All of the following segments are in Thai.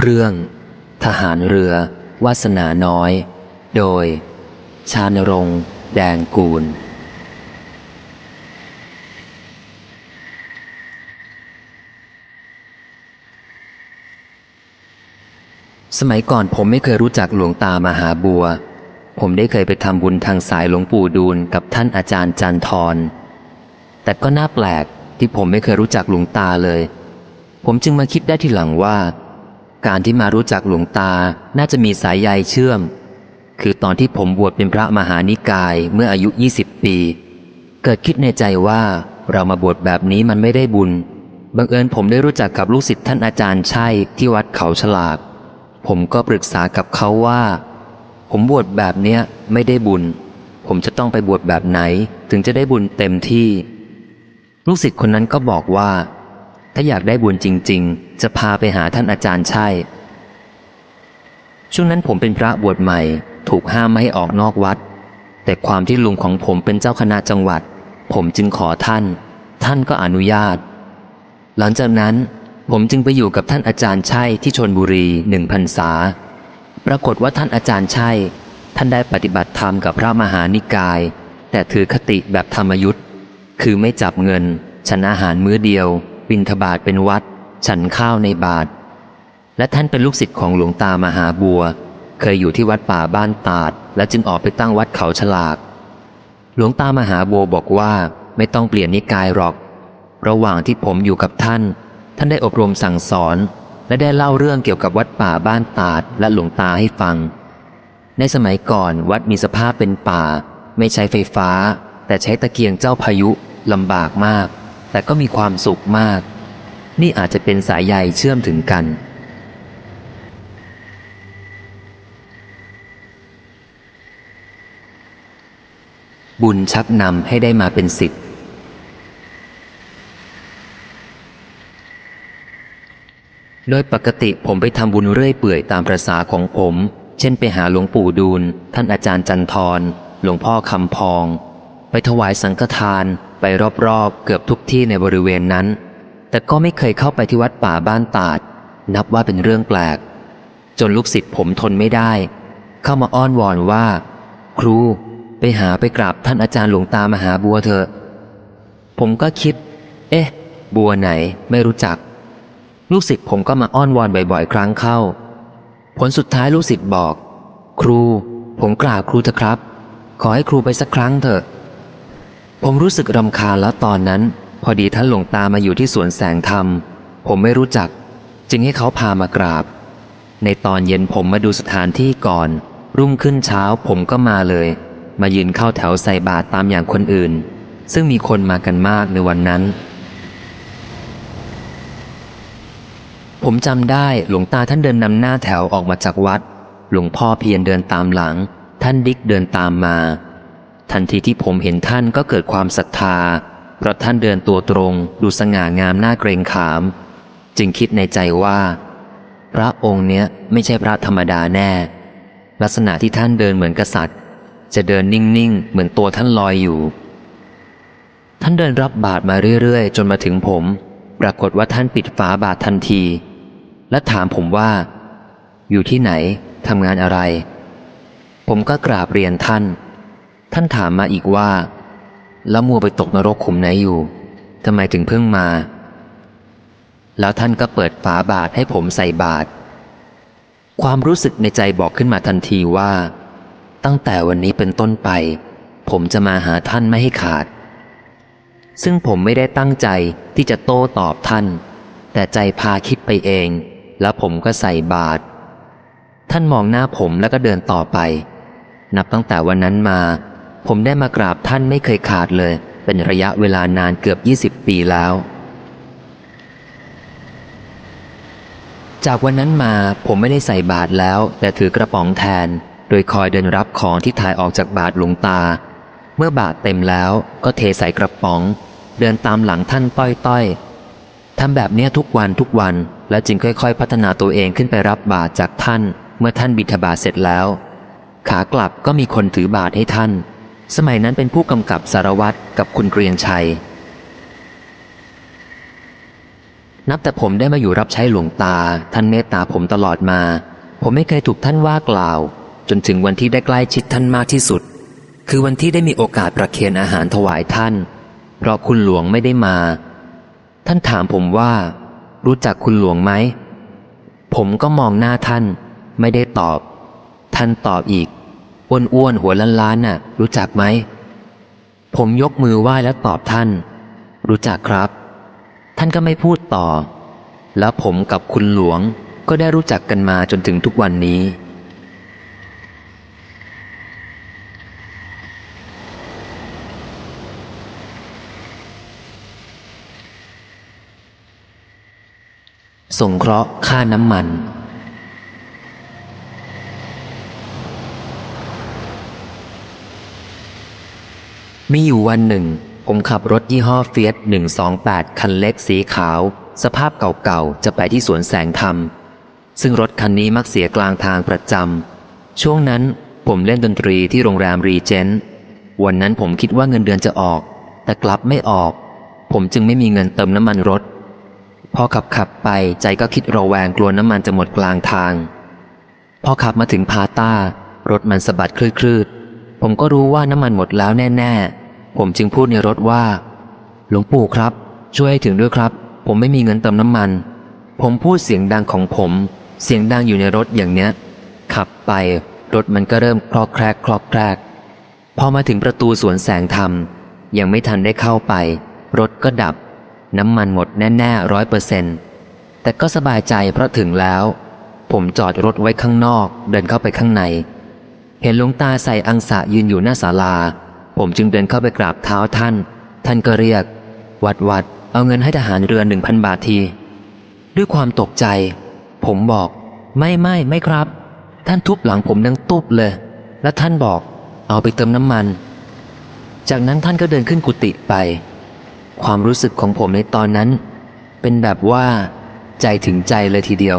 เรื่องทหารเรือ วาสนาน้อย โดย ชานรงแดงกูล สมัยก่อนผมไม่เคยรู้จักหลวงตามหาบัว ผมได้เคยไปทำบุญทางสายหลวงปู่ดูลกับท่านอาจารย์จันทร แต่ก็น่าแปลกที่ผมไม่เคยรู้จักหลวงตาเลย ผมจึงมาคิดได้ทีหลังว่า การที่มารู้จักหลวงตาน่าจะมีสายใยเชื่อม คือตอนที่ผมบวชเป็นพระมหานิกายเมื่ออายุ 20 ปี เกิดคิดในใจว่าเรามาบวชแบบนี้มันไม่ได้บุญ บังเอิญผมได้รู้จักกับลูกศิษย์ท่านอาจารย์ใช่ที่วัดเขาฉลาก ผมก็ปรึกษากับเขาว่า ผมบวชแบบเนี้ยไม่ได้บุญ ผมจะต้องไปบวชแบบไหนถึงจะได้บุญเต็มที่ ลูกศิษย์คนนั้นก็บอกว่า ถ้าอยากได้บุญจริง ๆ จะพาไปหาท่านอาจารย์ใช่ ช่วงนั้นผมเป็นพระบวชใหม่ ถูกห้ามไม่ให้ออกนอกวัด แต่ความที่ลุงของผมเป็นเจ้าคณะจังหวัด ผมจึงขอท่าน ท่านก็อนุญาต หลังจากนั้นผมจึงไปอยู่กับท่านอาจารย์ใช่ที่ชนบุรีหนึ่งพรรษา ปรากฏว่าท่านอาจารย์ใช่ ท่านได้ปฏิบัติธรรมกับพระมหานิกาย แต่ถือคติแบบธรรมยุทธ์คือไม่จับเงินฉันอาหารมื้อเดียว บิณฑบาตเป็นวัด ฉันข้าวในบาท และท่านเป็นลูกศิษย์ของหลวงตามหาบัว เคยอยู่ที่วัดป่าบ้านตาด และจึงออกไปตั้งวัดเขาฉลาก หลวงตามหาบัวบอกว่าไม่ต้องเปลี่ยนนิกายหรอก ระหว่างที่ผมอยู่กับท่าน ท่านได้อบรมสั่งสอน และได้เล่าเรื่องเกี่ยวกับวัดป่าบ้านตาด และหลวงตาให้ฟัง ในสมัยก่อนวัดมีสภาพเป็นป่า ไม่ใช้ไฟฟ้า แต่ใช้ตะเกียงเจ้าพายุลำบากมาก แต่ก็มีความสุขมาก นี่อาจจะเป็นสายใยเชื่อมถึงกัน บุญชักนำให้ได้มาเป็นสิทธิ์โดยปกติผมไปทำบุญเรื่อยเปื่อยตามประษาของผม เช่นไปหาหลวงปู่ดูล ท่านอาจารย์จันทร หลวงพ่อคำพอง ไปถวายสังฆทาน ไปรอบๆ เกือบทุกที่ในบริเวณนั้น แต่ก็ไม่เคยเข้าไปที่วัดป่าบ้านตาด นับว่าเป็นเรื่องแปลก จนลูกศิษย์ผมทนไม่ได้ เข้ามาอ้อนวอนว่า ครูไปหาไปกราบท่านอาจารย์หลวงตามหาบัวเถอะ ผมก็คิด เอ๊ะ บัวไหนไม่รู้จัก ลูกศิษย์ผมก็มาอ้อนวอนบ่อยๆ ครั้งเข้า ผลสุดท้ายลูกศิษย์บอก ครู ผมกราบครูเถอะครับ ขอให้ครูไปสักครั้งเถอะ ผมรู้สึกรำคาญแล้วตอนนั้น พอดีท่านหลวงตามาอยู่ที่สวนแสงธรรม ผมไม่รู้จัก จึงให้เขาพามากราบ ในตอนเย็นผมมาดูสถานที่ก่อน รุ่งขึ้นเช้าผมก็มาเลย มายืนเข้าแถวใส่บาตรตามอย่างคนอื่น ซึ่งมีคนมากันมากในวันนั้น ผมจำได้หลวงตาท่านเดินนำหน้าแถวออกมาจากวัด หลวงพ่อเพียรเดินตามหลัง ท่านดิกเดินตามมา ทันทีที่ผมเห็นท่านก็เกิดความศรัทธา เพราะท่านเดินตัวตรงดูสง่างามน่าเกรงขาม จึงคิดในใจว่า พระองค์เนี้ยไม่ใช่พระธรรมดาแน่ ลักษณะที่ท่านเดินเหมือนกษัตริย์ จะเดินนิ่งๆ เหมือนตัวท่านลอยอยู่ ท่านเดินรับบาตรมาเรื่อยๆ จนมาถึงผม ปรากฏว่าท่านปิดฝาบาตรทันที และถามผมว่า อยู่ที่ไหนทำงานอะไร ผมก็กราบเรียนท่าน ท่านถามมาอีกว่า แล้วมัวไปตกนรกขุมไหนอยู่ทำไมถึงเพิ่งมา แล้วท่านก็เปิดฝาบาทให้ผมใส่บาตรความรู้สึกในใจบอกขึ้นมาทันทีว่า ตั้งแต่วันนี้เป็นต้นไป ผมจะมาหาท่านไม่ให้ขาด ซึ่งผมไม่ได้ตั้งใจที่จะโต้ตอบท่าน แต่ใจพาคิดไปเอง แล้วผมก็ใส่บาตรท่านมองหน้าผมแล้วก็เดินต่อไป นับตั้งแต่วันนั้นมา ผมได้มากราบท่านไม่เคยขาดเลย เป็นระยะเวลานานเกือบ 20 ปีแล้ว จากวันนั้นมาผมไม่ได้ใส่บาตรแล้ว แต่ถือกระป๋องแทน โดยคอยเดินรับของที่ถ่ายออกจากบาตรหลวงตา เมื่อบาตรเต็มแล้วก็เทใส่กระป๋อง เดินตามหลังท่านต้อยๆทำแบบนี้ทุกวันทุกวัน และจึงค่อยๆ พัฒนาตัวเองขึ้นไปรับบาตรจากท่าน เมื่อท่านบิณฑบาตเสร็จแล้ว ขากลับก็มีคนถือบาตรให้ท่าน สมัยนั้นเป็นผู้กำกับสารวัตรกับคุณเกรียงชัย นับแต่ผมได้มาอยู่รับใช้หลวงตา ท่านเมตตาผมตลอดมา ผมไม่เคยถูกท่านว่ากล่าว จนถึงวันที่ได้ใกล้ชิดท่านมากที่สุด คือวันที่ได้มีโอกาสประเคนอาหารถวายท่าน เพราะคุณหลวงไม่ได้มา ท่านถามผมว่า รู้จักคุณหลวงไหม ผมก็มองหน้าท่าน ไม่ได้ตอบ ท่านตอบอีก อ้วนๆ หัวล้านๆน่ะ รู้จักไหม ผมยกมือไหว้แล้วตอบท่าน รู้จักครับ ท่านก็ไม่พูดต่อ แล้วผมกับคุณหลวงก็ได้รู้จักกันมาจนถึงทุกวันนี้ สงเคราะห์ค่าน้ำมัน มีอยู่วันหนึ่ง ผมขับรถยี่ห้อเฟียส128 คันเล็กสีขาว สภาพเก่าๆ จะไปที่สวนแสงธรรม ซึ่งรถคันนี้มักเสียกลางทางประจำ ช่วงนั้นผมเล่นดนตรีที่โรงแรมรีเจนต์ วันนั้นผมคิดว่าเงินเดือนจะออก แต่กลับไม่ออก ผมจึงไม่มีเงินเติมน้ำมันรถ พอขับขับไปใจก็คิดระแวงกลัวน้ำมันจะหมดกลางทาง พอขับมาถึงพาต้ารถมันสะบัดคลืดๆ ผมก็รู้ว่าน้ำมันหมดแล้วแน่ๆ ผมจึงพูดในรถว่า หลวงปู่ครับ ช่วยให้ถึงด้วยครับ ผมไม่มีเงินเติมน้ำมัน ผมพูดเสียงดังของผม เสียงดังอยู่ในรถอย่างเนี้ย ขับไปรถมันก็เริ่มคลอกแครกคลอกแครกพอมาถึงประตูสวนแสงธรรม ยังไม่ทันได้เข้าไป รถก็ดับ น้ำมันหมดแน่ๆร้อยเปอร์เซ็นต์แต่ก็สบายใจเพราะถึงแล้ว ผมจอดรถไว้ข้างนอก เดินเข้าไปข้างใน เห็นหลวงตาใส่อังสะยืนอยู่หน้าศาลา ผมจึงเดินเข้าไปกราบเท้าท่าน ท่านก็เรียก วัดวัดเอาเงินให้ทหารเรือหนึ่งพันบาทที ด้วยความตกใจ ผมบอก ไม่ไม่ไม่ครับ ท่านทุบหลังผมดังตุ๊บเลย และท่านบอก เอาไปเติมน้ำมัน จากนั้นท่านก็เดินขึ้นกุฏิไป ความรู้สึกของผมในตอนนั้น เป็นแบบว่า ใจถึงใจเลยทีเดียว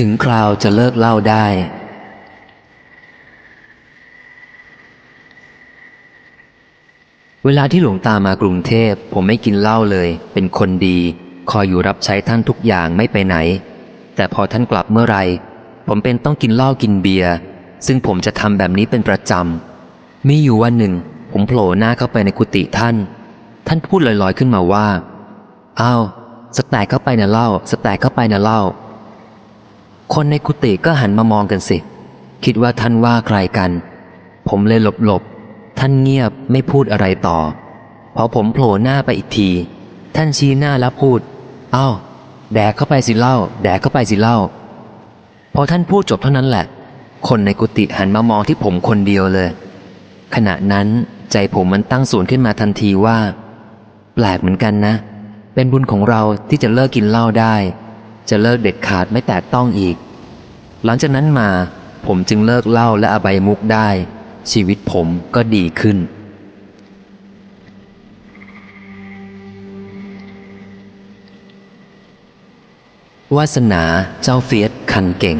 ถึงคราวจะเลิกเหล่าได้ เวลาที่หลวงตามากรุงเทพ ผมไม่กินเหล้าเลย เป็นคนดี คอยอยู่รับใช้ท่านทุกอย่างไม่ไปไหน แต่พอท่านกลับเมื่อไร ผมเป็นต้องกินเหล้ากินเบียร์ ซึ่งผมจะทำแบบนี้เป็นประจำ มีอยู่วันหนึ่ง ผมโผล่หน้าเข้าไปในกุฏิท่าน ท่านพูดลอยๆขึ้นมาว่า อ้าว สแตกเข้าไปนะเหล้าสแตกเข้าไปนะเหล้า คนในกุฏิก็หันมามองกันสิ คิดว่าท่านว่าใครกัน ผมเลยหลบหลบๆท่านเงียบไม่พูดอะไรต่อ พอผมโผล่หน้าไปอีกที ท่านชี้หน้าแล้วพูดอ้าวแดกเข้าไปสิเล้า แดกเข้าไปสิเล้าพอท่านพูดจบเท่านั้นแหละ คนในกุฏิหันมามองที่ผมคนเดียวเลย ขณะนั้นใจผมมันตั้งศูนย์ขึ้นมาทันทีว่า แปลกเหมือนกันนะ เป็นบุญของเราที่จะเลิกกินเหล้าได้ จะเลิกเด็ดขาดไม่แตะต้องอีก หลังจากนั้นมาผมจึงเลิกเหล้าและอบายมุกได้ ชีวิตผมก็ดีขึ้น วาสนาเจ้าเฟียสคันเก่ง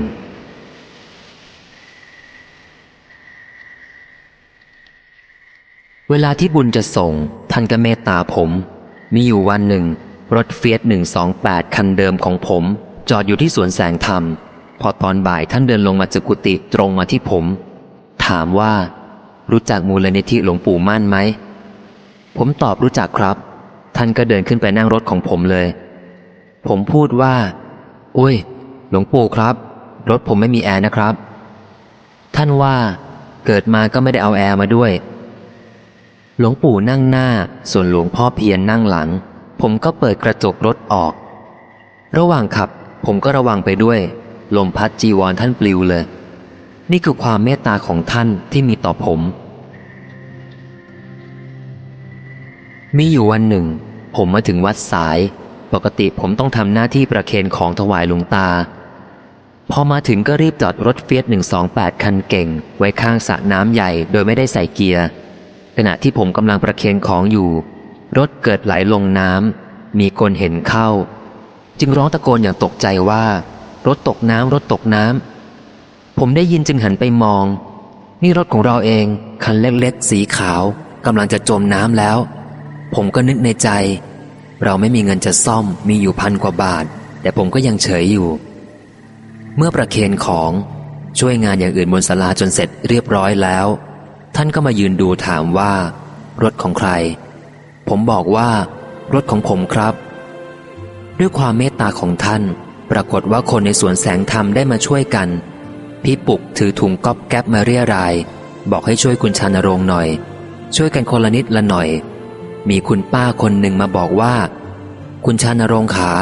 เวลาที่บุญจะส่งท่านก็เมตตาผม มีอยู่วันหนึ่ง รถเฟียส128 คันเดิมของผม จอดอยู่ที่สวนแสงธรรม พอตอนบ่ายท่านเดินลงมาจากกุฏิตรงมาที่ผม ถามว่า รู้จักมูลนิธิหลวงปู่มั่นไหม ผมตอบรู้จักครับ ท่านก็เดินขึ้นไปนั่งรถของผมเลย ผมพูดว่าอุ้ย หลวงปู่ครับ รถผมไม่มีแอร์นะครับ ท่านว่า เกิดมาก็ไม่ได้เอาแอร์มาด้วย หลวงปู่นั่งหน้า ส่วนหลวงพ่อเพียรนั่งหลัง ผมก็เปิดกระจกรถออก ระหว่างขับ ผมก็ระวังไปด้วย ลมพัดจีวรท่านปลิวเลย นี่คือความเมตตาของท่านที่มีต่อผม มีอยู่วันหนึ่ง ผมมาถึงวัดสาย ปกติผมต้องทำหน้าที่ประเคนของถวายหลวงตา พอมาถึงก็รีบจอดรถเฟียส128 คันเก่ง ไว้ข้างสระน้ำใหญ่โดยไม่ได้ใส่เกียร์ ขณะที่ผมกำลังประเคนของอยู่ รถเกิดไหลลงน้ำมีคนเห็นเข้า จึงร้องตะโกนอย่างตกใจว่า รถตกน้ำรถตกน้ำผมได้ยินจึงหันไปมอง นี่รถของเราเองคันเล็กๆ สีขาวกำลังจะจมน้ำแล้ว ผมก็นึกในใจ เราไม่มีเงินจะซ่อมมีอยู่พันกว่าบาท แต่ผมก็ยังเฉยอยู่ เมื่อประเคนของช่วยงานอย่างอื่นบนศาลาจนเสร็จเรียบร้อยแล้ว ท่านก็มายืนดูถามว่า รถของใคร ผมบอกว่า รถของผมครับ ด้วยความเมตตาของท่าน ปรากฏว่าคนในสวนแสงธรรมได้มาช่วยกัน พี่ปุกถือถุงก๊อบแก๊บมาเรียราย บอกให้ช่วยคุณชานรงหน่อย ช่วยกันคนละนิดละหน่อย มีคุณป้าคนหนึ่งมาบอกว่า คุณชานรงขา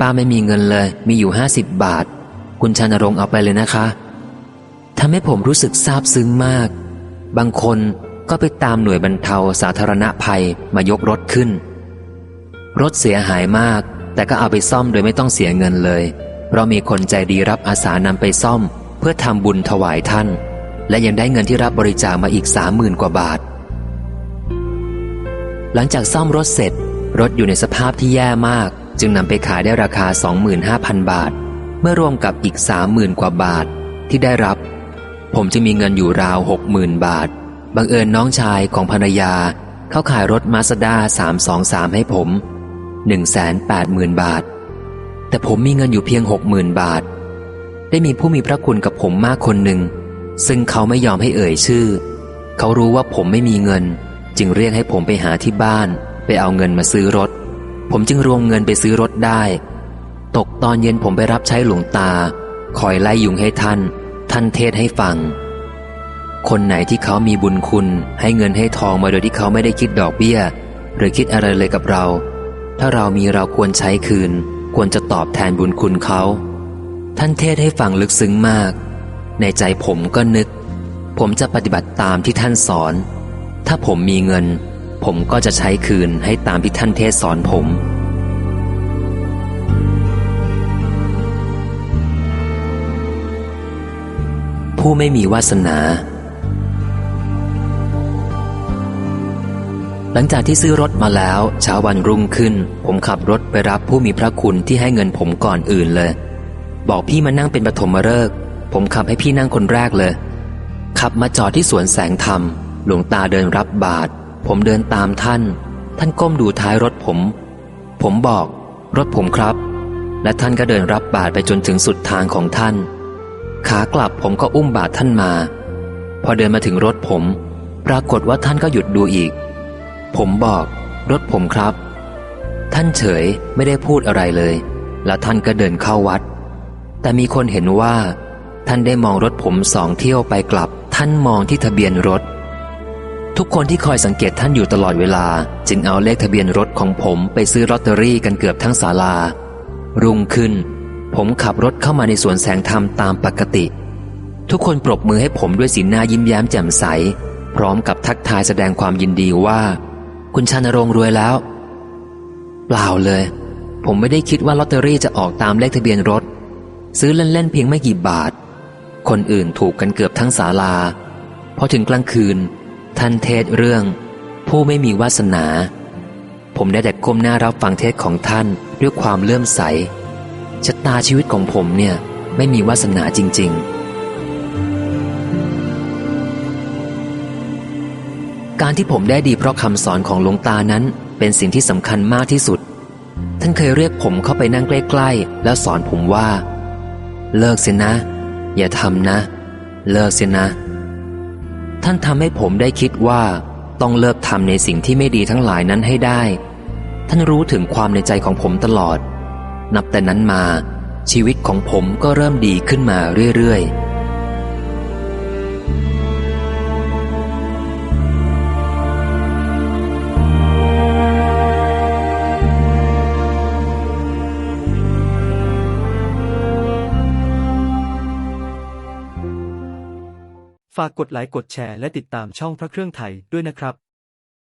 ป้าไม่มีเงินเลย มีอยู่ห้าสิบบาท คุณชานรงเอาไปเลยนะคะทำให้ผมรู้สึกซาบซึ้งมาก บางคน ก็ไปตามหน่วยบรรเทาสาธารณภัยมายกรถขึ้น รถเสียหายมาก แต่ก็เอาไปซ่อมโดยไม่ต้องเสียเงินเลย เพราะมีคนใจดีรับอาสานำไปซ่อม เพื่อทำบุญถวายท่าน และยังได้เงินที่รับบริจาคมาอีกสามหมื่นกว่าบาท หลังจากซ่อมรถเสร็จ รถอยู่ในสภาพที่แย่มาก จึงนำไปขายได้ราคา 25,000 บาท เมื่อรวมกับอีก30,000กว่าบาทที่ได้รับ ผมจะมีเงินอยู่ราว60,000บาท บังเอิญน้องชายของภรรยา เขาขายรถมาสด้า323ให้ผม180,000บาท แต่ผมมีเงินอยู่เพียง60,000บาท ได้มีผู้มีพระคุณกับผมมากคนหนึ่ง ซึ่งเขาไม่ยอมให้เอ่ยชื่อ เขารู้ว่าผมไม่มีเงิน จึงเรียกให้ผมไปหาที่บ้าน ไปเอาเงินมาซื้อรถ ผมจึงรวมเงินไปซื้อรถได้ ตกตอนเย็นผมไปรับใช้หลวงตา คอยไล่ยุงให้ท่าน ท่านเทศให้ฟัง คนไหนที่เขามีบุญคุณ ให้เงินให้ทองมาโดยที่เขาไม่ได้คิดดอกเบี้ย หรือคิดอะไรเลยกับเรา ถ้าเรามีเราควรใช้คืน ควรจะตอบแทนบุญคุณเขา ท่านเทศให้ฟังลึกซึ้งมาก ในใจผมก็นึก ผมจะปฏิบัติตามที่ท่านสอน ถ้าผมมีเงิน ผมก็จะใช้คืนให้ตามที่ท่านเทศสอนผมผู้ไม่มีวาสนา หลังจากที่ซื้อรถมาแล้วเช้าวันรุ่งขึ้น ผมขับรถไปรับผู้มีพระคุณที่ให้เงินผมก่อนอื่นเลย บอกพี่มานั่งเป็นปฐมฤกษ์ผมขับให้พี่นั่งคนแรกเลย ขับมาจอดที่สวนแสงธรรม หลวงตาเดินรับบาตรผมเดินตามท่าน ท่านก้มดูท้ายรถผม ผมบอก รถผมครับ และท่านก็เดินรับบาตรไปจนถึงสุดทางของท่าน ขากลับผมก็อุ้มบาตรท่านมา พอเดินมาถึงรถผม ปรากฏว่าท่านก็หยุดดูอีก ผมบอก รถผมครับ ท่านเฉยไม่ได้พูดอะไรเลย แล้วท่านก็เดินเข้าวัด แต่มีคนเห็นว่า ท่านได้มองรถผมสองเที่ยวไปกลับ ท่านมองที่ทะเบียนรถ ทุกคนที่คอยสังเกตท่านอยู่ตลอดเวลา จึงเอาเลขทะเบียนรถของผมไปซื้อลอตเตอรี่กันเกือบทั้งศาลา รุ่งขึ้น ผมขับรถเข้ามาในสวนแสงธรรมตามปกติทุกคนปรบมือให้ผมด้วยสีหน้ายิ้มแย้มแจ่มใส พร้อมกับทักทายแสดงความยินดีว่า คุณชานรงรวยแล้ว เปล่าเลย ผมไม่ได้คิดว่าลอตเตอรี่จะออกตามเลขทะเบียนรถ ซื้อเล่นๆเพียงไม่กี่บาท คนอื่นถูกกันเกือบทั้งศาลาพอถึงกลางคืน ท่านเทศเรื่อง ผู้ไม่มีวาสนา ผมได้แต่ก้มหน้ารับฟังเทศของท่านด้วยความเลื่อมใสชะตาชีวิตของผมเนี่ยไม่มีวาสนาจริง ๆ การที่ผมได้ดีเพราะคำสอนของหลวงตานั้น เป็นสิ่งที่สำคัญมากที่สุด ท่านเคยเรียกผมเข้าไปนั่งใกล้ๆ แล้วสอนผมว่า เลิกเสียนะ อย่าทำนะ เลิกเสียนะ ท่านทำให้ผมได้คิดว่า ต้องเลิกทำในสิ่งที่ไม่ดีทั้งหลายนั้นให้ได้ ท่านรู้ถึงความในใจของผมตลอด นับแต่นั้นมา ชีวิตของผมก็เริ่มดีขึ้นมาเรื่อยๆ ฝากกดไลค์กดแชร์และติดตามช่องพระเครื่องไทยด้วยนะครับ